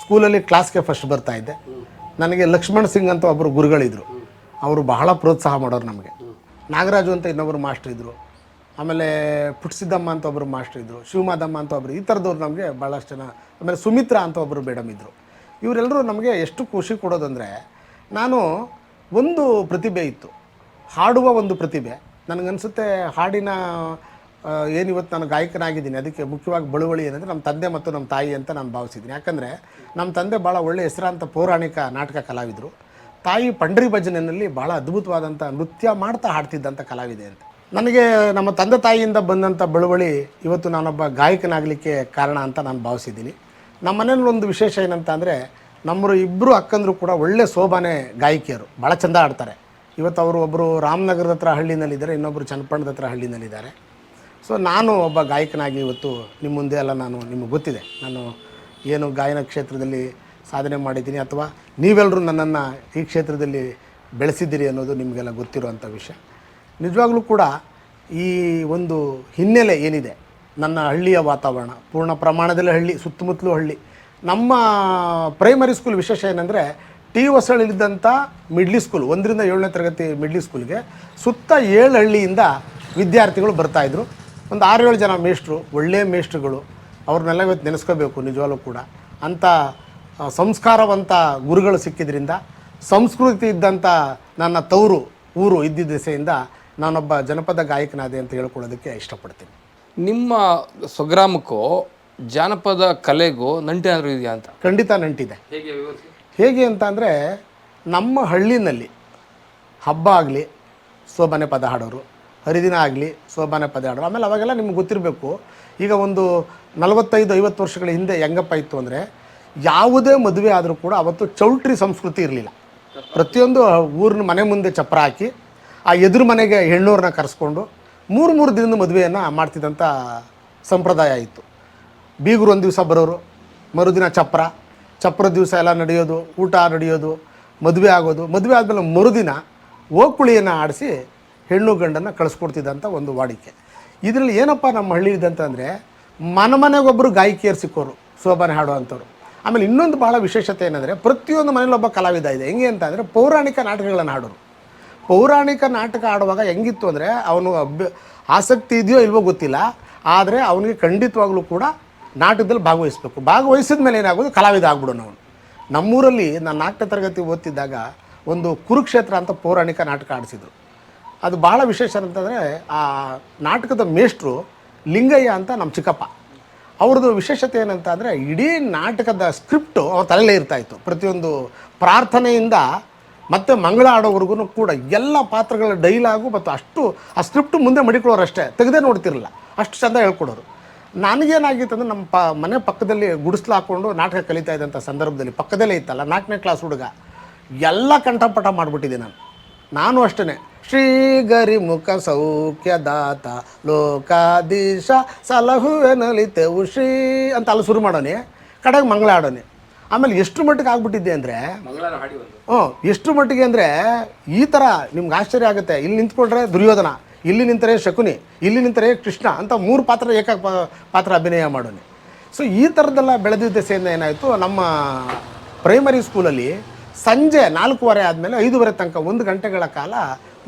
ಸ್ಕೂಲಲ್ಲಿ ಕ್ಲಾಸ್ಗೆ ಫಸ್ಟ್ ಬರ್ತಾ ಇದ್ದೆ. ನನಗೆ ಲಕ್ಷ್ಮಣ್ ಸಿಂಗ್ ಅಂತ ಒಬ್ಬರು ಗುರುಗಳಿದ್ದರು ಅವರು ಬಹಳ ಪ್ರೋತ್ಸಾಹ ಮಾಡೋರು ನಮಗೆ. ನಾಗರಾಜು ಅಂತ ಇನ್ನೊಬ್ಬರು ಮಾಸ್ಟ್ರ್ ಇದ್ದರು ಆಮೇಲೆ ಪುಟ್ಸಿದ್ದಮ್ಮ ಅಂತ ಒಬ್ಬರು ಮಾಸ್ಟ್ರ್ ಇದ್ದರು ಶಿವಮಾದಮ್ಮ ಅಂತ ಒಬ್ಬರು ಈ ಥರದವ್ರು ನಮಗೆ ಭಾಳಷ್ಟು ಜನ. ಆಮೇಲೆ ಸುಮಿತ್ರಾ ಅಂತ ಒಬ್ಬರು ಮೇಡಮ್ ಇದ್ದರು ಇವರೆಲ್ಲರೂ ನಮಗೆ ಎಷ್ಟು ಖುಷಿ ಕೊಡೋದಂದರೆ, ನಾನು ಒಂದು ಪ್ರತಿಭೆ ಇತ್ತು. ಹಾಡುವ ಒಂದು ಪ್ರತಿಭೆ. ನನಗನ್ಸುತ್ತೆ ಹಾಡಿನ ಏನು ಇವತ್ತು ನಾನು ಗಾಯಕನಾಗಿದ್ದೀನಿ, ಅದಕ್ಕೆ ಮುಖ್ಯವಾಗಿ ಬಳುವಳಿ ಏನಂದರೆ ನಮ್ಮ ತಂದೆ ಮತ್ತು ನಮ್ಮ ತಾಯಿ ಅಂತ ನಾನು ಭಾವಿಸಿದ್ದೀನಿ. ಯಾಕಂದರೆ ನಮ್ಮ ತಂದೆ ಭಾಳ ಒಳ್ಳೆಯ ಹೆಸರಾಂತ ಪೌರಾಣಿಕ ನಾಟಕ ಕಲಾವಿದರು. ತಾಯಿ ಪಂಡ್ರಿ ಭಜನೆಯಲ್ಲಿ ಭಾಳ ಅದ್ಭುತವಾದಂಥ ನೃತ್ಯ ಮಾಡ್ತಾ ಹಾಡ್ತಿದ್ದಂಥ ಕಲಾವಿದೆ ಅಂತ. ನನಗೆ ನಮ್ಮ ತಂದೆ ತಾಯಿಯಿಂದ ಬಂದಂಥ ಬಳುವಳಿ ಇವತ್ತು ನಾನೊಬ್ಬ ಗಾಯಕನಾಗಲಿಕ್ಕೆ ಕಾರಣ ಅಂತ ನಾನು ಭಾವಿಸಿದ್ದೀನಿ. ನಮ್ಮ ಮನೇಲಿ ಒಂದು ವಿಶೇಷ ಏನಂತ ಅಂದರೆ ನಮ್ಮರು ಇಬ್ಬರು ಅಕ್ಕಂದರು ಕೂಡ ಒಳ್ಳೆ ಶೋಭಾನೆ ಗಾಯಕಿಯರು ಭಾಳ ಚಂದ ಆಡ್ತಾರೆ ಇವತ್ತು ಅವರು ಒಬ್ಬರು ರಾಮನಗರದ ಹತ್ರ ಹಳ್ಳಿನಲ್ಲಿದ್ದಾರೆ ಇನ್ನೊಬ್ಬರು ಚನ್ನಪಣ್ಣದ ಹತ್ರ ಹಳ್ಳಿನಲ್ಲಿದ್ದಾರೆ. ಸೊ ನಾನು ಒಬ್ಬ ಗಾಯಕನಾಗಿ ಇವತ್ತು ನಿಮ್ಮ ಮುಂದೆ ಎಲ್ಲ ನಾನು ನಿಮಗೆ ಗೊತ್ತಿದೆ. ನಾನು ಏನು ಗಾಯನ ಕ್ಷೇತ್ರದಲ್ಲಿ ಸಾಧನೆ ಮಾಡಿದ್ದೀನಿ ಅಥವಾ ನೀವೆಲ್ಲರೂ ನನ್ನನ್ನು ಈ ಕ್ಷೇತ್ರದಲ್ಲಿ ಬೆಳೆಸಿದ್ದೀರಿ ಅನ್ನೋದು ನಿಮಗೆಲ್ಲ ಗೊತ್ತಿರುವಂಥ ವಿಷಯ. ನಿಜವಾಗ್ಲೂ ಕೂಡ ಈ ಒಂದು ಹಿನ್ನೆಲೆ ಏನಿದೆ? ನನ್ನ ಹಳ್ಳಿಯ ವಾತಾವರಣ, ಪೂರ್ಣ ಪ್ರಮಾಣದಲ್ಲಿ ಹಳ್ಳಿ, ಸುತ್ತಮುತ್ತಲೂ ಹಳ್ಳಿ. ನಮ್ಮ ಪ್ರೈಮರಿ ಸ್ಕೂಲ್ ವಿಶೇಷ ಏನಂದರೆ ಟಿ ಹೊಸಳಿದ್ದಂಥ ಮಿಡ್ಲಿ ಸ್ಕೂಲ್ ಒಂದರಿಂದ ಏಳನೇ ತರಗತಿ ಮಿಡ್ಲಿ ಸ್ಕೂಲ್ಗೆ ಸುತ್ತ ಏಳು ಹಳ್ಳಿಯಿಂದ ವಿದ್ಯಾರ್ಥಿಗಳು ಬರ್ತಾಯಿದ್ರು ಒಂದು ಆರು ಏಳು ಜನ ಮೇಷ್ಟ್ರು ಒಳ್ಳೆಯ ಮೇಷ್ಟ್ರುಗಳು. ಅವ್ರನ್ನೆಲ್ಲ ಇವತ್ತು ನೆನೆಸ್ಕೋಬೇಕು ನಿಜವಾಗ್ಲೂ ಕೂಡ. ಅಂಥ ಸಂಸ್ಕಾರವಂತ ಗುರುಗಳು ಸಿಕ್ಕಿದ್ರಿಂದ ಸಂಸ್ಕೃತಿ ಇದ್ದಂಥ ನನ್ನ ತವರು ಊರು ಇದ್ದಿದ್ದ ದೆಸೆಯಿಂದ ನಾನೊಬ್ಬ ಜನಪದ ಗಾಯಕನಾದೆ ಅಂತ ಹೇಳ್ಕೊಳ್ಳೋದಕ್ಕೆ ಇಷ್ಟಪಡ್ತೀನಿ. ನಿಮ್ಮ ಸ್ವಗ್ರಾಮಕ್ಕೂ ಜಾನಪದ ಕಲೆಗೂ ನಂಟೇನಾದರೂ ಇದೆಯಾ ಅಂತ? ಖಂಡಿತ ನಂಟಿದೆ. ಹೇಗೆ ಅಂತ ಅಂದರೆ ನಮ್ಮ ಹಳ್ಳಿನಲ್ಲಿ ಹಬ್ಬ ಆಗಲಿ ಸೋಬಾನೆ ಪದ ಹಾಡೋರು ಹರಿದಿನ ಆಗಲಿ ಸೋಬಾನೆ ಪದ ಹಾಡೋರು ಆಮೇಲೆ ಅವಾಗೆಲ್ಲ ನಿಮ್ಗೆ ಗೊತ್ತಿರಬೇಕು. ಈಗ ಒಂದು ನಲವತ್ತೈದು ಐವತ್ತು ವರ್ಷಗಳ ಹಿಂದೆ ಹೆಂಗಪ್ಪ ಇತ್ತು ಅಂದರೆ ಯಾವುದೇ ಮದುವೆ ಆದರೂ ಕೂಡ ಅವತ್ತು ಚೌಲ್ಟ್ರಿ ಸಂಸ್ಕೃತಿ ಇರಲಿಲ್ಲ. ಪ್ರತಿಯೊಂದು ಊರಿನ ಮನೆ ಮುಂದೆ ಚಪ್ಪರ ಹಾಕಿ, ಆ ಎದುರು ಮನೆಗೆ ಹೆಣ್ಣೂರನ್ನ ಕರೆಸ್ಕೊಂಡು ಮೂರು ಮೂರು ದಿನದ ಮದುವೆಯನ್ನು ಮಾಡ್ತಿದ್ದಂಥ ಸಂಪ್ರದಾಯ ಇತ್ತು. ಬೀಗರು ಒಂದು ದಿವಸ ಬರೋರು, ಮರುದಿನ ಚಪ್ಪರ ಚಪ್ರ ದಿವಸ ಎಲ್ಲ ನಡೆಯೋದು, ಊಟ ನಡೆಯೋದು, ಮದುವೆ ಆಗೋದು, ಮದುವೆ ಆದಮೇಲೆ ಮರುದಿನ ಓಕುಳಿಯನ್ನು ಆಡಿಸಿ ಹೆಣ್ಣು ಗಂಡನ್ನು ಕಳಿಸ್ಕೊಡ್ತಿದ್ದಂಥ ಒಂದು ವಾಡಿಕೆ. ಇದರಲ್ಲಿ ಏನಪ್ಪ ನಮ್ಮ ಹಳ್ಳಿ ಇದ್ದಂತಂದರೆ ಮನೆ ಮನೆಗೊಬ್ಬರು ಗಾಯಕಿಯರು ಸಿಕ್ಕೋರು, ಶೋಭಾನೆ ಹಾಡೋ ಅಂಥವ್ರು ಆಮೇಲೆ ಇನ್ನೊಂದು ಬಹಳ ವಿಶೇಷತೆ ಏನಂದರೆ ಪ್ರತಿಯೊಂದು ಮನೇಲಿ ಒಬ್ಬ ಕಲಾವಿದ ಇದೆ. ಹೆಂಗೆ ಅಂತ ಅಂದರೆ ಪೌರಾಣಿಕ ನಾಟಕಗಳನ್ನು ಹಾಡೋರು. ಪೌರಾಣಿಕ ನಾಟಕ ಆಡುವಾಗ ಹೆಂಗಿತ್ತು ಅಂದರೆ ಅವನು ಆಸಕ್ತಿ ಇದೆಯೋ ಇಲ್ವೋ ಗೊತ್ತಿಲ್ಲ. ಆದರೆ ಅವನಿಗೆ ಖಂಡಿತವಾಗ್ಲೂ ಕೂಡ ನಾಟಕದಲ್ಲಿ ಭಾಗವಹಿಸಬೇಕು. ಭಾಗವಹಿಸಿದ ಮೇಲೆ ಏನಾಗೋದು ಕಲಾವಿದ ಆಗ್ಬಿಡೋನು ಅವನು. ನಮ್ಮೂರಲ್ಲಿ ನಾನು ನಾಟಕ ತರಗತಿ ಓದ್ತಿದ್ದಾಗ ಒಂದು ಕುರುಕ್ಷೇತ್ರ ಅಂತ ಪೌರಾಣಿಕ ನಾಟಕ ಆಡಿಸಿದರು ಅದು ಭಾಳ ವಿಶೇಷ ಅಂತಂದರೆ ಆ ನಾಟಕದ ಮೇಷ್ಟ್ರು ಲಿಂಗಯ್ಯ ಅಂತ ನಮ್ಮ ಚಿಕ್ಕಪ್ಪ. ಅವ್ರದ್ದು ವಿಶೇಷತೆ ಏನಂತ ಅಂದರೆ ಇಡೀ ನಾಟಕದ ಸ್ಕ್ರಿಪ್ಟು ಅವ್ರ ತಲೆಯಲ್ಲೇ ಇರ್ತಾಯಿತ್ತು ಪ್ರತಿಯೊಂದು ಪ್ರಾರ್ಥನೆಯಿಂದ ಮತ್ತು ಮಂಗಳ ಆಡೋವರೆಗೂ ಕೂಡ ಎಲ್ಲ ಪಾತ್ರಗಳ ಡೈಲಾಗು ಮತ್ತು ಅಷ್ಟು ಆ ಸ್ಕ್ರಿಪ್ಟು ಮುಂದೆ ಮಡಿಕೊಳ್ಳೋರು ಅಷ್ಟೇ ತೆಗೆದೇ ನೋಡ್ತಿರಲಿಲ್ಲ. ಅಷ್ಟು ಚೆಂದ ಹೇಳ್ಕೊಡೋರು. ನನಗೇನಾಗಿತ್ತು ಅಂದರೆ ನಮ್ಮ ಪ ಮನೆ ಪಕ್ಕದಲ್ಲಿ ಗುಡಿಸ್ಲು ಹಾಕ್ಕೊಂಡು ನಾಟಕ ಕಲಿತಾ ಇದ್ದಂಥ ಸಂದರ್ಭದಲ್ಲಿ, ಪಕ್ಕದಲ್ಲೇ ಇತ್ತಲ್ಲ, ನಾಲ್ಕನೇ ಕ್ಲಾಸ್ ಹುಡುಗ, ಎಲ್ಲ ಕಂಠಪಟ ಮಾಡಿಬಿಟ್ಟಿದ್ದೆ ನಾನು. ನಾನು ಅಷ್ಟೇ ಶ್ರೀ ಗರಿಮುಖ ಸೌಖ್ಯದಾತ ಲೋಕಾಧೀಶ ಸಲಹುವೆ ನಲಿತೆವು ಶ್ರೀ ಅಂತ ಅಲ್ಲಿ ಶುರು ಮಾಡೋನೆ ಕಡೆಗೆ ಮಂಗಳ ಆಡೋನೆ ಆಮೇಲೆ ಎಷ್ಟು ಮಟ್ಟಿಗೆ ಆಗ್ಬಿಟ್ಟಿದ್ದೆ ಅಂದರೆ ಹ್ಞೂ ಎಷ್ಟು ಮಟ್ಟಿಗೆ ಅಂದರೆ ಈ ಥರ ನಿಮ್ಗೆ ಆಶ್ಚರ್ಯ ಆಗುತ್ತೆ. ಇಲ್ಲಿ ನಿಂತ್ಕೊಂಡ್ರೆ ದುರ್ಯೋಧನ ಇಲ್ಲಿ ನಿಂತರೆ ಶಕುನಿ ಇಲ್ಲಿ ನಿಂತರೆ ಕೃಷ್ಣ ಅಂತ ಮೂರು ಪಾತ್ರ ಏಕ ಪಾ- ಪಾತ್ರ ಅಭಿನಯ ಮಾಡೋಣ. ಸೊ ಈ ಥರದ್ದೆಲ್ಲ ಬೆಳೆದಿದ್ದ ಸೇನೆ ಏನಾಯಿತು ನಮ್ಮ ಪ್ರೈಮರಿ ಸ್ಕೂಲಲ್ಲಿ ಸಂಜೆ ನಾಲ್ಕೂವರೆ ಆದಮೇಲೆ ಐದೂವರೆ ತನಕ ಒಂದು ಗಂಟೆಗಳ ಕಾಲ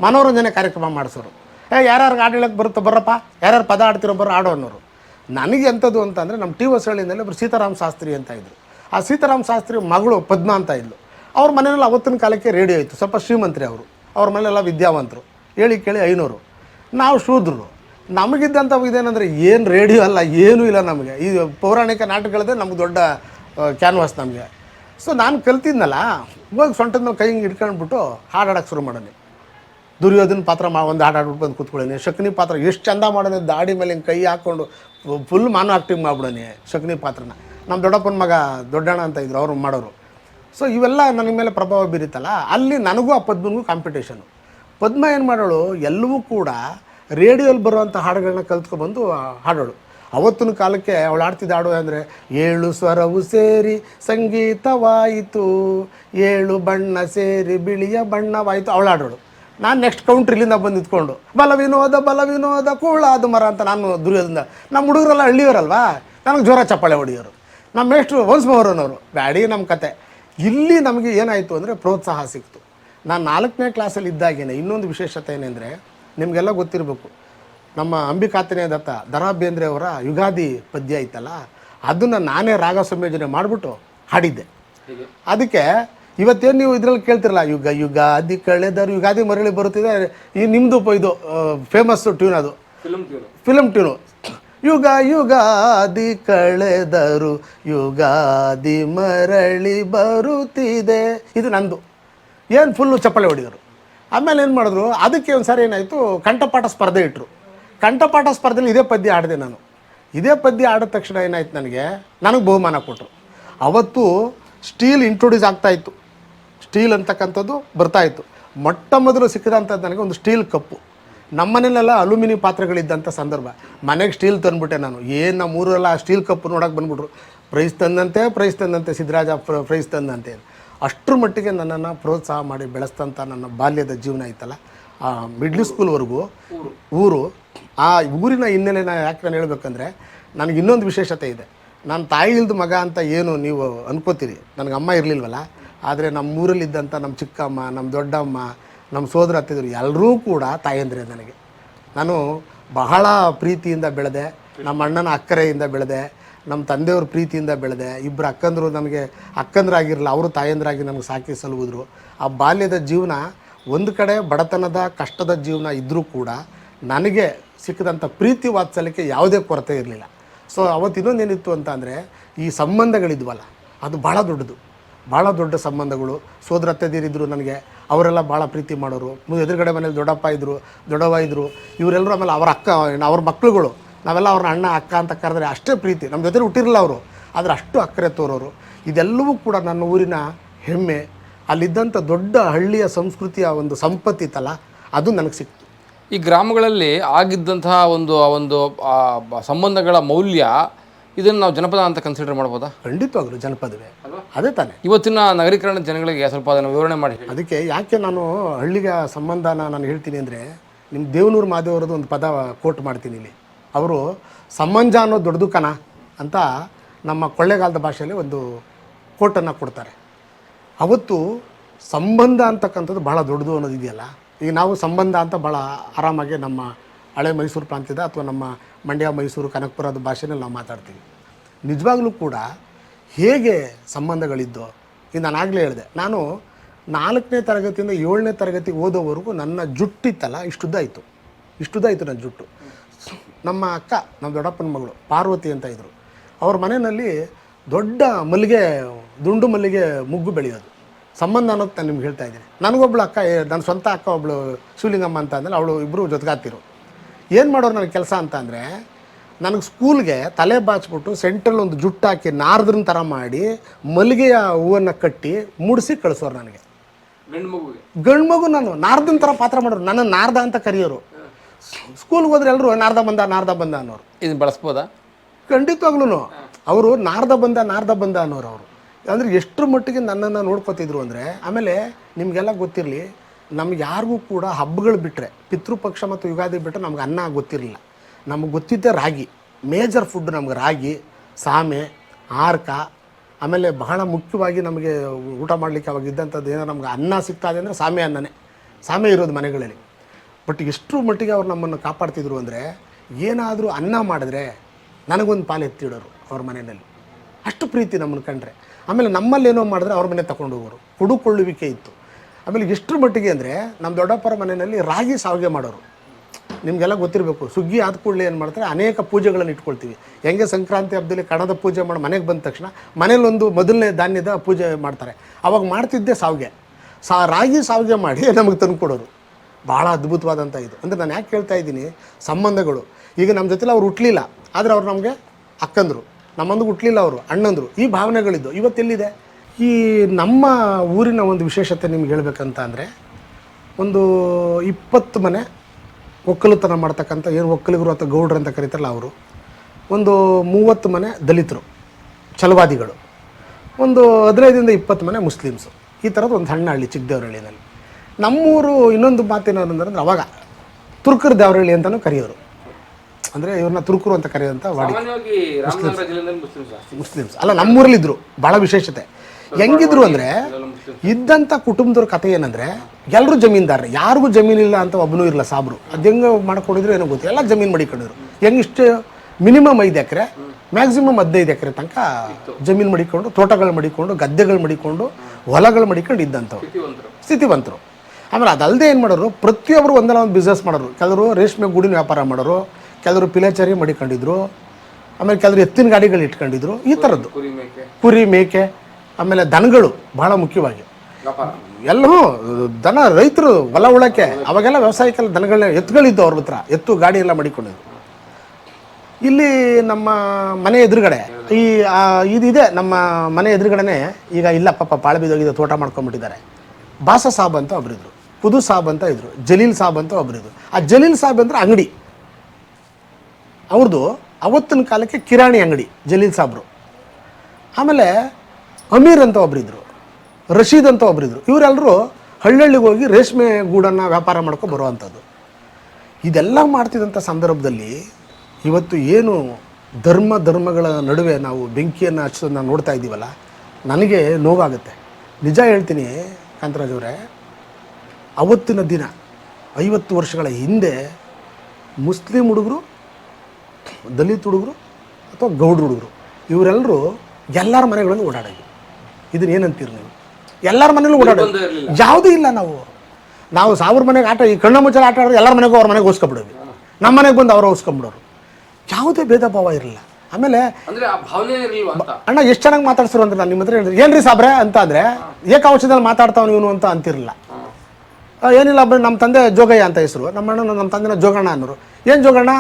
ಮನೋರಂಜನೆ ಕಾರ್ಯಕ್ರಮ ಮಾಡಿಸೋರು. ಏ ಯಾರ್ಯಾರು ಹಾಡು ಬರುತ್ತೋ ಬರ್ರಪ್ಪ, ಯಾರ್ಯಾರು ಪದ ಆಡ್ತಿರೋ ಬರೋ ಆಡೋ ಅನ್ನೋರು. ನನಗೆ ಎಂಥದ್ದು ಅಂತಂದರೆ ನಮ್ಮ ಟಿ ಹೊಸಳ್ಳಿನಲ್ಲಿ ಒಬ್ಬರು ಸೀತಾರಾಮ್ ಶಾಸ್ತ್ರಿ ಅಂತ ಇದ್ದರು ಆ ಸೀತಾರಾಮ್ ಶಾಸ್ತ್ರಿ ಮಗಳು ಪದ್ಮ ಅಂತ ಇದ್ಲು. ಅವ್ರ ಮನೆಯಲ್ಲಿ ಅವತ್ತಿನ ಕಾಲಕ್ಕೆ ರೇಡಿಯೋ ಇತ್ತು. ಸ್ವಲ್ಪ ಶ್ರೀಮಂತ್ರಿ ಅವರು. ಅವ್ರ ಮನೆಯೆಲ್ಲ ವಿದ್ಯಾವಂತರು. ಹೇಳಿ ಕೇಳಿ ಐನೂರು. ನಾವು ಶೂದ್ರರು. ನಮಗಿದ್ದಂಥ ಇದೇನಂದರೆ ಏನು ರೇಡಿಯೋ ಅಲ್ಲ, ಏನೂ ಇಲ್ಲ ನಮಗೆ. ಈ ಪೌರಾಣಿಕ ನಾಟಕಗಳದೇ ನಮ್ಗೆ ದೊಡ್ಡ ಕ್ಯಾನ್ವಾಸ್ ನಮಗೆ. ಸೊ ನಾನು ಕಲ್ತಿದ್ನಲ್ಲ, ಹೋಗಿ ಸೊಂಟದ ಮೇಲೆ ಕೈ ಹಿಂಗೆ ಹಿಡ್ಕೊಂಡ್ಬಿಟ್ಟು ಹಾಡಾಡೋಕ್ಕೆ ಶುರು ಮಾಡೋಣ. ದುರ್ಯೋಧನ ಪಾತ್ರ ಮಾ ಒಂದು ಹಾಡು ಆಡ್ಬಿಟ್ಟು ಬಂದು ಕೂತ್ಕೊಳ್ಳೇನೆ ಶಕ್ನಿ ಪಾತ್ರ ಎಷ್ಟು ಚಂದ ಮಾಡೋಣ ದಾಡಿ ಮೇಲೆ ಕೈ ಹಾಕ್ಕೊಂಡು ಫುಲ್ ಮಾನು ಆಕ್ಟಿಂಗ್ ಮಾಡ್ಬಿಡೋನಿ ಶಕ್ನಿ ಪಾತ್ರನ. ನಮ್ಮ ದೊಡ್ಡಪ್ಪನ ಮಗ ದೊಡ್ಡಣ್ಣ ಅಂತ ಇದ್ರು, ಅವರು ಮಾಡೋರು. ಸೊ ಇವೆಲ್ಲ ನನ್ನ ಮೇಲೆ ಪ್ರಭಾವ ಬೀರಿತಲ್ಲ ಅಲ್ಲಿ ನನಗೂ ಆ ಪದ್ಮನಿಗೂ ಕಾಂಪಿಟೇಷನು ಪದ್ಮ ಏನು ಮಾಡೋಳು, ಎಲ್ಲವೂ ಕೂಡ ರೇಡಿಯೋಲಿ ಬರುವಂಥ ಹಾಡುಗಳನ್ನ ಕಲ್ತ್ಕೊಬಂದು ಹಾಡೋಳು. ಅವತ್ತಿನ ಕಾಲಕ್ಕೆ ಅವಳು ಆಡ್ತಿದ್ದ ಹಾಡು ಅಂದರೆ, ಏಳು ಸ್ವರವು ಸೇರಿ ಸಂಗೀತವಾಯಿತು, ಏಳು ಬಣ್ಣ ಸೇರಿ ಬಿಳಿಯ ಬಣ್ಣವಾಯಿತು, ಅವಳು ಆಡೋಳು ನಾನು ನೆಕ್ಸ್ಟ್ ಕೌಂಟ್ರ್ ಇಲ್ಲಿಂದ ಬಂದು ನಿಂತ್ಕೊಂಡು ಬಲ ವಿನೋದ ಬಲ ವಿನೋದ ಕೂಳಾದು ಮರ ಅಂತ ನಾನು ದುರ್ಯೋದಿಂದ ನಮ್ಮ ಹುಡುಗರೆಲ್ಲ ಹಳ್ಳಿಯವರಲ್ವಾ? ನನಗೆ ಜ್ವರ ಚಪ್ಪಾಳೆ ಹೊಡೆಯೋರು. ನಮ್ಮ ಮೇಷ್ಟ್ರು ವಂಶಮೋಹರನವರು ಬ್ಯಾಡಿ ನಮ್ಮ ಕತೆ. ಇಲ್ಲಿ ನಮಗೆ ಏನಾಯಿತು ಅಂದರೆ ಪ್ರೋತ್ಸಾಹ ಸಿಕ್ತು. ನಾನು ನಾಲ್ಕನೇ ಕ್ಲಾಸಲ್ಲಿ ಇದ್ದಾಗೇನೆ ಇನ್ನೊಂದು ವಿಶೇಷತೆ ಏನೆಂದರೆ ನಿಮಗೆಲ್ಲ ಗೊತ್ತಿರಬೇಕು ನಮ್ಮ ಅಂಬಿಕಾತನೇ ದತ್ತ ದರಾ ಬೇಂದ್ರೆ ಅವರ ಯುಗಾದಿ ಪದ್ಯ ಐತಲ್ಲ ಅದನ್ನು ನಾನೇ ರಾಗ ಸಂಯೋಜನೆ ಮಾಡಿಬಿಟ್ಟು ಹಾಡಿದ್ದೆ. ಅದಕ್ಕೆ ಇವತ್ತೇನು ನೀವು ಇದ್ರಲ್ಲಿ ಕೇಳ್ತಿರಲ್ಲ ಯುಗ ಯುಗಾದಿ ಕಳೆದರು ಯುಗಾದಿ ಮರಳಿ ಬರುತ್ತಿದೆ. ಈ ನಿಮ್ಮದು ಇದು ಫೇಮಸ್ ಟ್ಯೂನ್ ಅದು. ಫಿಲ್ಮ್ ಟ್ಯೂನು ಯುಗ ಯುಗಾದಿ ಕಳೆದರು ಯುಗಾದಿ ಮರಳಿ ಬರುತ್ತಿದೆ. ಇದು ನಂದು. ಏನು ಫುಲ್ಲು ಚಪ್ಪಳೆ ಹೊಡಿದರು ಆಮೇಲೆ ಏನು ಮಾಡಿದ್ರು ಅದಕ್ಕೆ ಒಂದು ಸಾರಿ ಏನಾಯಿತು ಕಂಠಪಾಠ ಸ್ಪರ್ಧೆ ಇಟ್ಟರು ಕಂಠಪಾಠ ಸ್ಪರ್ಧೆಲಿ ಇದೇ ಪದ್ಯ ಆಡಿದೆ ನಾನು. ಇದೇ ಪದ್ಯ ಆಡಿದ ತಕ್ಷಣ ಏನಾಯ್ತು ನನಗೆ ನನಗೆ ಬಹುಮಾನ ಕೊಟ್ಟರು ಅವತ್ತು ಸ್ಟೀಲ್ ಇಂಟ್ರೊಡ್ಯೂಸ್ ಆಗ್ತಾ ಇತ್ತು. ಸ್ಟೀಲ್ ಅಂತಕ್ಕಂಥದ್ದು ಬರ್ತಾ ಇತ್ತು. ಮೊಟ್ಟ ಮೊದಲು ಸಿಕ್ಕಿದಂಥದ್ದು ನನಗೆ ಒಂದು ಸ್ಟೀಲ್ ಕಪ್ಪು. ನಮ್ಮನೇಲೆಲ್ಲ ಅಲ್ಯೂಮಿನಿಯಂ ಪಾತ್ರೆಗಳಿದ್ದಂಥ ಸಂದರ್ಭ. ಮನೆಗೆ ಸ್ಟೀಲ್ ತಂದುಬಿಟ್ಟೆ ನಾನು. ಏನು ನಮ್ಮ ಊರೆಲ್ಲ ಸ್ಟೀಲ್ ಕಪ್ಪು ನೋಡೋಕೆ ಬಂದ್ಬಿಟ್ರು. ಪ್ರೈಸ್ ತಂದಂತೆ ಪ್ರೈಸ್ ತಂದಂತೆ ಸಿದ್ದರಾಜ ಪ್ರ- ಪ್ರೈಸ್ ತಂದಂತೆ. ಅಷ್ಟರ ಮಟ್ಟಿಗೆ ನನ್ನನ್ನು ಪ್ರೋತ್ಸಾಹ ಮಾಡಿ ಬೆಳೆಸ್ತಂಥ ನನ್ನ ಬಾಲ್ಯದ ಜೀವನ ಐತಲ್ಲ. ಆ ಮಿಡ್ಲ್ ಸ್ಕೂಲ್ವರೆಗೂ ಊರು. ಆ ಊರಿನ ಹಿನ್ನೆಲೆನ ಯಾಕೆ ನಾನು ಹೇಳ್ಬೇಕಂದ್ರೆ ನನಗೆ ಇನ್ನೊಂದು ವಿಶೇಷತೆ ಇದೆ. ನಾನು ತಾಯಿ ಇಲ್ದ ಮಗ ಅಂತ ಏನು ನೀವು ಅನ್ಕೋತೀರಿ. ನನಗೆ ಅಮ್ಮ ಇರಲಿಲ್ವಲ್ಲ? ಆದರೆ ನಮ್ಮ ಊರಲ್ಲಿದ್ದಂಥ ನಮ್ಮ ಚಿಕ್ಕಮ್ಮ ನಮ್ಮ ದೊಡ್ಡಮ್ಮ ನಮ್ಮ ಸೋದರ ಅತ್ತಿದ್ರು ಎಲ್ಲರೂ ಕೂಡ ತಾಯಂದ್ರೆ ನನಗೆ. ನಾನು ಬಹಳ ಪ್ರೀತಿಯಿಂದ ಬೆಳೆದೆ, ನಮ್ಮ ಅಣ್ಣನ ಅಕ್ಕರೆಯಿಂದ ಬೆಳೆದೆ, ನಮ್ಮ ತಂದೆಯವ್ರ ಪ್ರೀತಿಯಿಂದ ಬೆಳೆದೆ. ಇಬ್ಬರು ಅಕ್ಕಂದರು ನನಗೆ ಅಕ್ಕಂದ್ರಾಗಿರಲಿಲ್ಲ, ಅವರು ತಾಯಂದ್ರಾಗಿ ನಮಗೆ ಸಾಕಿ ಸಲುವುದ್ರು. ಆ ಬಾಲ್ಯದ ಜೀವನ, ಒಂದು ಕಡೆ ಬಡತನದ, ಕಷ್ಟದ ಜೀವನ ಇದ್ದರೂ ಕೂಡ ನನಗೆ ಸಿಕ್ಕಿದಂಥ ಪ್ರೀತಿ ವಾತ್ಸಲ್ಯಕ್ಕೆ ಯಾವುದೇ ಕೊರತೆ ಇರಲಿಲ್ಲ. ಸೊ ಅವತ್ತು ಇನ್ನೊಂದೇನಿತ್ತು ಅಂತ ಅಂದರೆ, ಈ ಸಂಬಂಧಗಳಿದ್ವಲ್ಲ, ಅದು ಭಾಳ ದೊಡ್ಡದು. ಭಾಳ ದೊಡ್ಡ ಸಂಬಂಧಗಳು. ಸೋದರ ಅತ್ತೆದಿರಿದ್ರು ನನಗೆ, ಅವರೆಲ್ಲ ಭಾಳ ಪ್ರೀತಿ ಮಾಡೋರು. ಮುಂದೆ ಎದುರುಗಡೆ ಮನೇಲಿ ದೊಡ್ಡಪ್ಪ ಇದ್ದರು ದೊಡ್ಡವ್ವ ಇದ್ದರು ಇವರೆಲ್ಲರೂ ಆಮೇಲೆ ಅವ್ರ ಅಕ್ಕ, ಅವ್ರ ಮಕ್ಕಳುಗಳು ನಾವೆಲ್ಲ ಅವ್ರನ್ನ ಅಣ್ಣ, ಅಕ್ಕ ಅಂತ ಕರೆದ್ರೆ ಅಷ್ಟೇ ಪ್ರೀತಿ. ನಮ್ಮ ಜೊತೆ ಹುಟ್ಟಿರಲಿಲ್ಲ ಅವರು, ಆದರೆ ಅಷ್ಟು ಅಕ್ಕರೆ ತೋರೋರು. ಇದೆಲ್ಲವೂ ಕೂಡ ನನ್ನ ಊರಿನ ಹೆಮ್ಮೆ. ಅಲ್ಲಿದ್ದಂಥ ದೊಡ್ಡ ಹಳ್ಳಿಯ ಸಂಸ್ಕೃತಿಯ ಒಂದು ಸಂಪತ್ತಿತ್ತಲ್ಲ ಅದು ನನಗೆ ಸಿಕ್ತು. ಈ ಗ್ರಾಮಗಳಲ್ಲಿ ಆಗಿದ್ದಂತಹ ಒಂದು, ಆ ಒಂದು ಸಂಬಂಧಗಳ ಮೌಲ್ಯ ಇದನ್ನು ನಾವು ಜನಪದ ಅಂತ ಕನ್ಸಿಡರ್ ಮಾಡ್ಬೋದಾ? ಖಂಡಿತವಾಗ್ಲೂ ಜನಪದವೇ. ಅದೇ ತಾನೇ. ಇವತ್ತಿನ ನಗರೀಕರಣ ಜನಗಳಿಗೆ ಸ್ವಲ್ಪ ಅದನ್ನು ವಿವರಣೆ ಮಾಡಿ ಹೇಳಿ. ಅದಕ್ಕೆ ಯಾಕೆ ನಾನು ಹಳ್ಳಿಗೆ ಸಂಬಂಧನ ನಾನು ಹೇಳ್ತೀನಿ ಅಂದರೆ ನಿಮ್ಮ ದೇವನೂರು ಮಾದೇವರದ್ದು ಒಂದು ಪದ ಕೋಟ್ ಮಾಡ್ತೀನಿ ಇಲ್ಲಿ. ಅವರು ಸಂಬಂಧ ಅನ್ನೋ ದೊಡ್ಡದು ಕಣ ಅಂತ ನಮ್ಮ ಕೊಳ್ಳೆಗಾಲದ ಭಾಷೆಯಲ್ಲಿ ಒಂದು ಕೋಟನ್ನು ಕೊಡ್ತಾರೆ. ಅವತ್ತು ಸಂಬಂಧ ಅಂತಕ್ಕಂಥದ್ದು ಭಾಳ ದೊಡ್ಡದು ಅನ್ನೋದು ಇದೆಯಲ್ಲ. ಈಗ ನಾವು ಸಂಬಂಧ ಅಂತ ಭಾಳ ಆರಾಮಾಗಿ ನಮ್ಮ ಹಳೆ ಮೈಸೂರು ಪ್ರಾಂತ್ಯದ ಅಥವಾ ನಮ್ಮ ಮಂಡ್ಯ, ಮೈಸೂರು ಕನಕಪುರದ ಭಾಷೆನಲ್ಲಿ ನಾವು ಮಾತಾಡ್ತೀವಿ. ನಿಜವಾಗ್ಲೂ ಕೂಡ ಹೇಗೆ ಸಂಬಂಧಗಳಿದ್ದು ಈಗ ನಾನು ಆಗಲೇ ಹೇಳಿದೆ. ನಾನು ನಾಲ್ಕನೇ ತರಗತಿಯಿಂದ ಏಳನೇ ತರಗತಿ ಓದೋವರೆಗೂ ನನ್ನ ಜುಟ್ಟಿತ್ತಲ್ಲ, ಇಷ್ಟುದ್ದಾಯಿತು. ಇತ್ತು ಇಷ್ಟುದ್ದ ಇತ್ತು ನನ್ನ ಜುಟ್ಟು. ನಮ್ಮ ಅಕ್ಕ, ನಮ್ಮ ದೊಡ್ಡಪ್ಪನ ಮಗಳು, ಪಾರ್ವತಿ ಅಂತ ಇದ್ದರು ಅವ್ರ ಮನೆಯಲ್ಲಿ ದೊಡ್ಡ ಮಲ್ಲಿಗೆ, ದುಂಡು ಮಲ್ಲಿಗೆ ಮುಗ್ಗು ಬೆಳೆಯೋದು. ಸಂಬಂಧ ಅನ್ನೋದು ನಾನು ನಿಮ್ಗೆ ಹೇಳ್ತಾ ಇದ್ದೀನಿ. ನನಗೊಬ್ಳು ಅಕ್ಕ ನನ್ನ ಸ್ವಂತ ಅಕ್ಕ ಒಬ್ಳು ಶಿವಲಿಂಗಮ್ಮ ಅಂತ ಅಂದಮೇಲೆ ಅವಳು ಇಬ್ಬರು ಜೊತೆಗಾತಿರು ಏನು ಮಾಡೋರು ನನಗೆ ಕೆಲಸ ಅಂತ ಅಂದರೆ ನನಗೆ ಸ್ಕೂಲ್ಗೆ ತಲೆ ಬಾಚ್ಬಿಟ್ಟು ಸೆಂಟ್ರಲ್ಲಿ ಒಂದು ಜುಟ್ಟು ಹಾಕಿ ನಾರದ್ರನ್ನ ಥರ ಮಾಡಿ ಮಲ್ಲಿಗೆಯ ಹೂವನ್ನು ಕಟ್ಟಿ ಮುಡಿಸಿ ಕಳಿಸೋರು ನನಗೆ. ಗಂಡು ಮಗು ನಾನು ನಾರ್ದನ್ ಥರ ಪಾತ್ರ ಮಾಡೋರು. ನನ್ನ ನಾರ್ದ ಅಂತ ಕರೆಯೋರು. ಸ್ಕೂಲ್ಗೆ ಹೋದ್ರೆ ಎಲ್ಲರೂ ನಾರ್ದ ಬಂದ ನಾರ್ದ ಬಂದ ಅನ್ನೋರು. ಇದನ್ನು ಬಳಸ್ಬೋದಾ? ಖಂಡಿತವಾಗ್ಲೂ ಅವರು ನಾರ್ದ ಬಂದ ನಾರ್ದ ಬಂದ ಅನ್ನೋರು ಅವರು. ಅಂದರೆ ಎಷ್ಟರ ಮಟ್ಟಿಗೆ ನನ್ನನ್ನು ನೋಡ್ಕೋತಿದ್ರು ಅಂದರೆ ಆಮೇಲೆ ನಿಮಗೆಲ್ಲ ಗೊತ್ತಿರಲಿ ನಮ್ಗೆ ಯಾರಿಗೂ ಕೂಡ ಹಬ್ಬಗಳು ಬಿಟ್ಟರೆ ಪಿತೃಪಕ್ಷ ಮತ್ತು ಯುಗಾದಿ ಬಿಟ್ಟರೆ ನಮ್ಗೆ ಅನ್ನ ಗೊತ್ತಿರಲಿಲ್ಲ. ನಮ್ಗೆ ಗೊತ್ತಿದ್ದೆ ರಾಗಿ ಮೇಜರ್ ಫುಡ್ ನಮ್ಗೆ ರಾಗಿ, ಸಾಮೆ, ಆರ್ಕ, ಆಮೇಲೆ ಬಹಳ ಮುಖ್ಯವಾಗಿ ನಮಗೆ ಊಟ ಮಾಡಲಿಕ್ಕೆ ಅವಾಗ ಇದ್ದಂಥದ್ದು ಏನೋ ನಮ್ಗೆ ಅನ್ನ ಸಿಗ್ತಾ ಇದೆ ಅಂದರೆ ಸಾಮೆ ಅನ್ನನೇ. ಸಾಮೆ ಇರೋದು ಮನೆಗಳಲ್ಲಿ. ಬಟ್ ಎಷ್ಟು ಮಟ್ಟಿಗೆ ಅವ್ರು ನಮ್ಮನ್ನು ಕಾಪಾಡ್ತಿದ್ರು ಅಂದರೆ, ಏನಾದರೂ ಅನ್ನ ಮಾಡಿದ್ರೆ ನನಗೊಂದು ಪಾಲು ಎತ್ತಿಡೋರು ಅವ್ರ ಮನೆಯಲ್ಲಿ. ಅಷ್ಟು ಪ್ರೀತಿ ನಮ್ಮನ್ನು ಕಂಡ್ರೆ. ಆಮೇಲೆ ನಮ್ಮಲ್ಲಿ ಏನೋ ಮಾಡಿದ್ರೆ ಅವ್ರ ಮನೆ ತಗೊಂಡು ಹೋಗೋರು. ಕುಡುಕೊಳ್ಳುವಿಕೆ ಇತ್ತು. ಆಮೇಲೆ ಎಷ್ಟರ ಮಟ್ಟಿಗೆ ಅಂದರೆ ನಮ್ಮ ದೊಡ್ಡಪ್ಪರ ಮನೆಯಲ್ಲಿ ರಾಗಿ ಸಾವಿಗೆ ಮಾಡೋರು. ನಿಮಗೆಲ್ಲ ಗೊತ್ತಿರಬೇಕು, ಸುಗ್ಗಿ ಆದ ಕೂಡಲೇ ಏನು ಮಾಡ್ತಾರೆ, ಅನೇಕ ಪೂಜೆಗಳನ್ನು ಇಟ್ಕೊಳ್ತೀವಿ. ಹೆಂಗೆ ಸಂಕ್ರಾಂತಿ ಹಬ್ಬದಲ್ಲಿ ಕಣದ ಪೂಜೆ ಮಾಡಿ, ಮನೆಗೆ ಬಂದ ತಕ್ಷಣ ಮನೇಲೊಂದು ಮೊದಲನೇ ಧಾನ್ಯದ ಪೂಜೆ ಮಾಡ್ತಾರೆ. ಅವಾಗ ಮಾಡ್ತಿದ್ದೆ ಸಾವಿಗೆ. ಸಾ, ರಾಗಿ ಸಾವಿಗೆ ಮಾಡಿ ನಮಗೆ ತಂದು ಕೊಡೋರು. ಭಾಳ ಅದ್ಭುತವಾದಂಥ ಇದು. ಅಂದರೆ ನಾನು ಯಾಕೆ ಹೇಳ್ತಾ ಇದ್ದೀನಿ, ಸಂಬಂಧಗಳು. ಈಗ ನಮ್ಮ ಜೊತೆಲಿ ಅವ್ರು ಹುಟ್ಟಲಿಲ್ಲ ಆದರೆ ಅವ್ರು ನಮಗೆ ಅಕ್ಕಂದರು. ನಮ್ಮಂದು ಹುಟ್ಟಲಿಲ್ಲ ಅವರು, ಅಣ್ಣಂದರು. ಈ ಭಾವನೆಗಳಿದ್ದು. ಇವತ್ತೆಲ್ಲಿದೆ? ಈ ನಮ್ಮ ಊರಿನ ಒಂದು ವಿಶೇಷತೆ ನಿಮ್ಗೆ ಹೇಳಬೇಕಂತ ಅಂದರೆ ಒಂದು ಇಪ್ಪತ್ತು ಮನೆ ಒಕ್ಕಲುತನ ಮಾಡ್ತಕ್ಕಂಥ ಏನು ಒಕ್ಕಲಿಗರು ಅಥವಾ ಗೌಡ್ರು ಅಂತ ಕರೀತಾರಲ್ಲ ಅವರು ಒಂದು ಮೂವತ್ತು ಮನೆ ದಲಿತರು ಛಲವಾದಿಗಳು ಒಂದು ಹದಿನೈದರಿಂದ ಇಪ್ಪತ್ತು ಮನೆ ಮುಸ್ಲಿಮ್ಸು ಈ ಥರದ್ದು ಒಂದು ಸಣ್ಣ ಹಳ್ಳಿ ಚಿಕ್ಕದೇವ್ರಹಳ್ಳಿನಲ್ಲಿ. ನಮ್ಮೂರು ಇನ್ನೊಂದು ಮಾತೇನಂದ್ರೆ ಅವಾಗ ತುರ್ಕರ್ ದೇವರಹಳ್ಳಿ ಅಂತಲೂ ಕರೆಯೋರು. ಅಂದರೆ ಇವ್ರನ್ನ ತುರ್ಕರು ಅಂತ ಕರೆಯೋಂಥ ವಾಡಿ ಮುಸ್ಲಿಮ್ಸ್. ಅಲ್ಲ ನಮ್ಮೂರಲ್ಲಿದ್ದರು ಭಾಳ ವಿಶೇಷತೆ. ಹೆಂಗಿದ್ರು ಅಂದರೆ ಇದ್ದಂಥ ಕುಟುಂಬದವ್ರ ಕಥೆ ಏನಂದರೆ ಎಲ್ಲರೂ ಜಮೀನ್ದಾರರು ಯಾರಿಗೂ ಜಮೀನಿಲ್ಲ ಅಂತ ಒಬ್ಬನೂ ಇರಲ್ಲ ಸಾಬ್ರು. ಅದು ಹೆಂಗೆ ಮಾಡ್ಕೊಂಡಿದ್ರು ಏನೋ ಗೊತ್ತಿಲ್ಲ. ಎಲ್ಲ ಜಮೀನು ಮಡಿಕೊಂಡಿದ್ರು. ಹೆಂಗೆ ಇಷ್ಟು ಮಿನಿಮಮ್ ಐದು ಎಕರೆ ಮ್ಯಾಕ್ಸಿಮಮ್ ಹದಿನೈದು ಎಕರೆ ತನಕ ಜಮೀನು ಮಡಿಕೊಂಡು ತೋಟಗಳು ಮಡಿಕೊಂಡು ಗದ್ದೆಗಳು ಮಡಿಕೊಂಡು ಹೊಲಗಳು ಮಡಿಕೊಂಡು ಇದ್ದಂಥವ್ರು. ಸ್ಥಿತಿವಂತರು. ಆಮೇಲೆ ಅದಲ್ಲದೆ ಏನು ಮಾಡೋರು ಪ್ರತಿಯೊಬ್ಬರು ಒಂದಲ್ಲ ಒಂದು ಬಿಸ್ನೆಸ್ ಮಾಡೋರು. ಕೆಲವರು ರೇಷ್ಮೆ ಗೂಡಿನ ವ್ಯಾಪಾರ ಮಾಡೋರು ಕೆಲವರು ಪಿಲೇಚರಿ ಮಡಿಕೊಂಡಿದ್ರು ಆಮೇಲೆ ಕೆಲವರು ಎತ್ತಿನ ಗಾಡಿಗಳು ಇಟ್ಕೊಂಡಿದ್ರು ಈ ಥರದ್ದು ಕುರಿ ಮೇಕೆ ಆಮೇಲೆ ದನಗಳು ಬಹಳ ಮುಖ್ಯವಾಗಿ. ಎಲ್ಲವೂ ದನ ರೈತರು ಹೊಲ ಉಳಕ್ಕೆ ಅವಾಗೆಲ್ಲ ವ್ಯವಸಾಯಕ್ಕೆಲ್ಲ ದನಗಳನ್ನ ಎತ್ತುಗಳಿದ್ದು ಅವ್ರ ಹತ್ರ. ಎತ್ತು ಗಾಡಿ ಎಲ್ಲ ಮಡಿಕೊಂಡಿದ್ರು ಇಲ್ಲಿ ನಮ್ಮ ಮನೆ ಎದುರುಗಡೆ ಈ ಇದಿದೆ ನಮ್ಮ ಮನೆ ಎದುರುಗಡೆನೆ ಈಗ ಇಲ್ಲ ಪಾಪ ಪಾಳು ಬಿದ್ದೋಗಿದೆ ತೋಟ ಮಾಡ್ಕೊಂಡ್ಬಿಟ್ಟಿದ್ದಾರೆ ಬಾಸ ಸಾಬ್ ಅಂತ ಒಬ್ಬರಿದ್ರು ಪುದು ಸಾಬ್ ಅಂತ ಇದ್ರು. ಜಲೀಲ್ ಸಾಬ್ ಅಂತ ಒಬ್ಬರಿದ್ರು ಆ ಜಲೀಲ್ ಸಾಬ್ ಅಂದ್ರೆ ಅಂಗಡಿ. ಅವ್ರದ್ದು ಅವತ್ತಿನ ಕಾಲಕ್ಕೆ ಕಿರಾಣಿ ಅಂಗಡಿ ಜಲೀಲ್ ಸಾಬ್ರು. ಆಮೇಲೆ ಅಮೀರ್ ಅಂತ ಒಬ್ಬರಿದ್ರು ರಶೀದ್ ಅಂತ ಒಬ್ಬರಿದ್ರು ಇವರೆಲ್ಲರೂ ಹಳ್ಳಿಗೆ ಹೋಗಿ ರೇಷ್ಮೆ ಗೂಡನ್ನು ವ್ಯಾಪಾರ ಮಾಡ್ಕೊ ಬರುವಂಥದ್ದು. ಇದೆಲ್ಲ ಮಾಡ್ತಿದ್ದಂಥ ಸಂದರ್ಭದಲ್ಲಿ ಇವತ್ತು ಏನು ಧರ್ಮ ಧರ್ಮಗಳ ನಡುವೆ ನಾವು ಬೆಂಕಿಯನ್ನು ಹಚ್ಚೋದನ್ನ ನೋಡ್ತಾ ಇದ್ದೀವಲ್ಲ, ನನಗೆ ನೋವಾಗುತ್ತೆ. ನಿಜ ಹೇಳ್ತೀನಿ, ಕಾಂತರಾಜ್ ಅವರೇ, ಅವತ್ತಿನ ದಿನ, ಐವತ್ತು ವರ್ಷಗಳ ಹಿಂದೆ ಮುಸ್ಲಿಂ ಹುಡುಗರು, ದಲಿತ ಹುಡುಗರು ಅಥವಾ ಗೌಡ್ರ ಹುಡುಗರು ಇವರೆಲ್ಲರೂ ಎಲ್ಲರ ಮನೆಗಳನ್ನು ಓಡಾಡಿದ್ವಿ ಇದನ್ನ ಏನಂತೀರಿ ನೀವು? ಎಲ್ಲರ ಮನೇಲೂ ಓಡಾಡೋದು. ಯಾವುದೂ ಇಲ್ಲ ನಾವು. ನಾವು ಸಾವಿರ ಮನೆಗೆ ಆಟ ಈ ಕಣ್ಣ ಮುಚ್ಚಲ ಆಟ ಆಡಿದ್ರೆ ಎಲ್ಲರ ಮನೆಗೂ ಅವ್ರ ಮನೆಗೆ ಹೋಸ್ಕೊಬಿಡೋದು ನಮ್ಮ ಮನೆಗೆ ಬಂದು ಅವ್ರು ಓಸ್ಕೊಂಬಿಡೋರು. ಯಾವುದೇ ಭೇದ ಭಾವ ಇರಲಿಲ್ಲ. ಆಮೇಲೆ ಅಣ್ಣ ಎಷ್ಟು ಚೆನ್ನಾಗಿ ಮಾತಾಡ್ಸರು ಅಂದ್ರೆ ನಾನು ನಿಮ್ಮ ಹತ್ರ ಹೇಳಿದ್ರೆ ಏನ್ರಿ ಸಾಬ್ರೆ? ಅಂತ ಅಂದರೆ ಔಷಧದಲ್ಲಿ ಮಾತಾಡ್ತಾವ್ ಇವನು ಅಂತ ಅಂತಿರಲಿಲ್ಲ. ಏನಿಲ್ಲ ಬರೀ ನಮ್ಮ ತಂದೆ ಜೋಗಯ್ಯ ಅಂತ ಹೆಸರು. ನಮ್ಮ ಅಣ್ಣ ನಮ್ಮ ತಂದೆನ ಜೋಗಣ್ಣ ಅನ್ನೋರು. ಏನು ಜೋಗಣ್ಣ?